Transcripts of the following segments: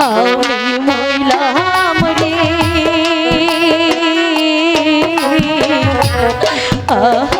হাওড়ি মহিলাম রে। আহা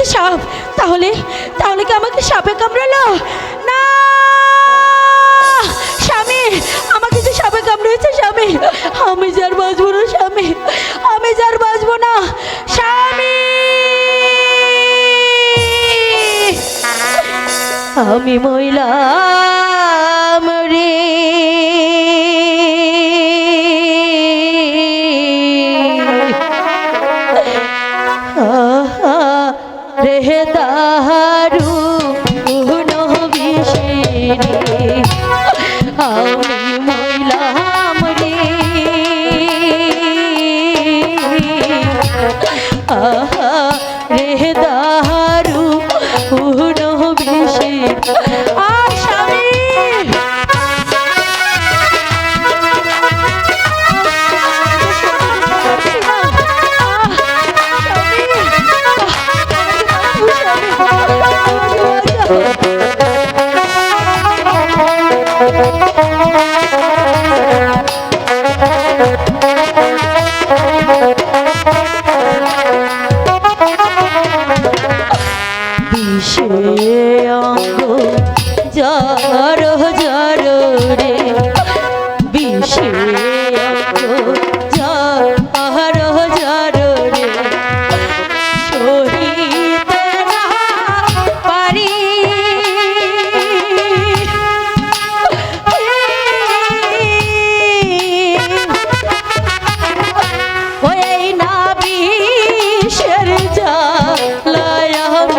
হচ্ছে সাপ। তাহলে তাহলে কি আমাকে সাপে কামড়ালো? না! স্বামী, আমাকে যে সাপে কামড়েছে স্বামী, আমি যার বাঁচবো না স্বামী, আমি যার বাঁচবো না। স্বামী! আমি মহিলা রে। রেহে দাহারু বিষে অঙ্গ জর জর রে।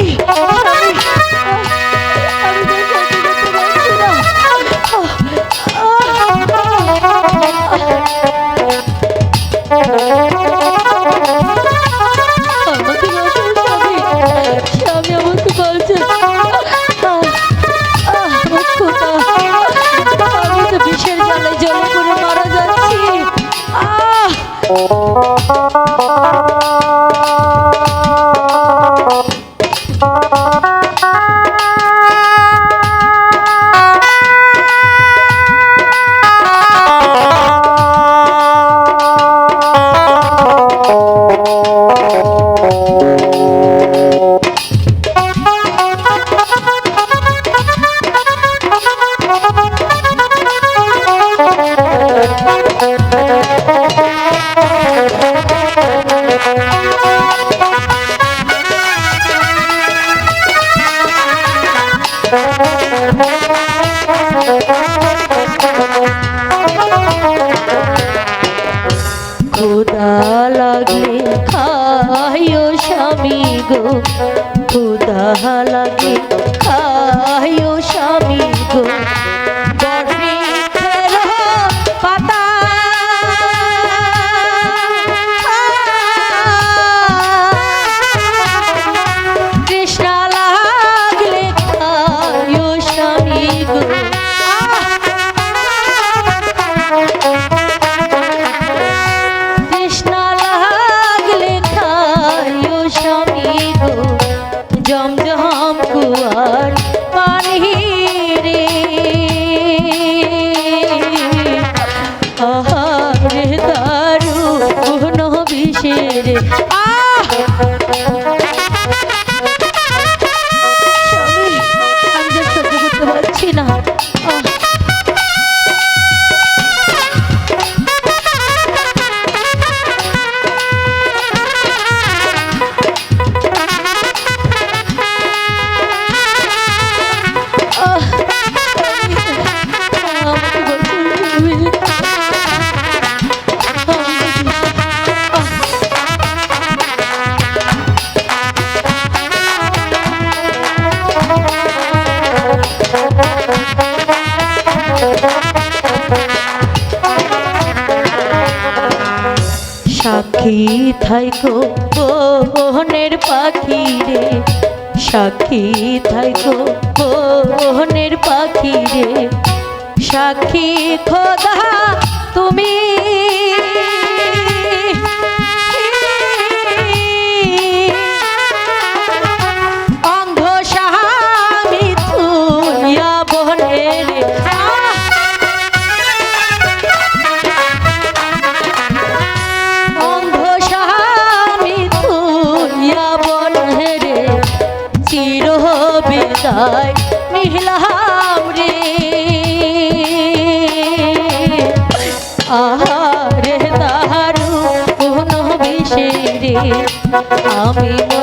Oh! আমি গো খুদা লাগে খায় থাইকো বহনের পাখি রে। সাক্ষী থাইকো বহনের পাখি রে। সাক্ষী খোদা তুমি আমি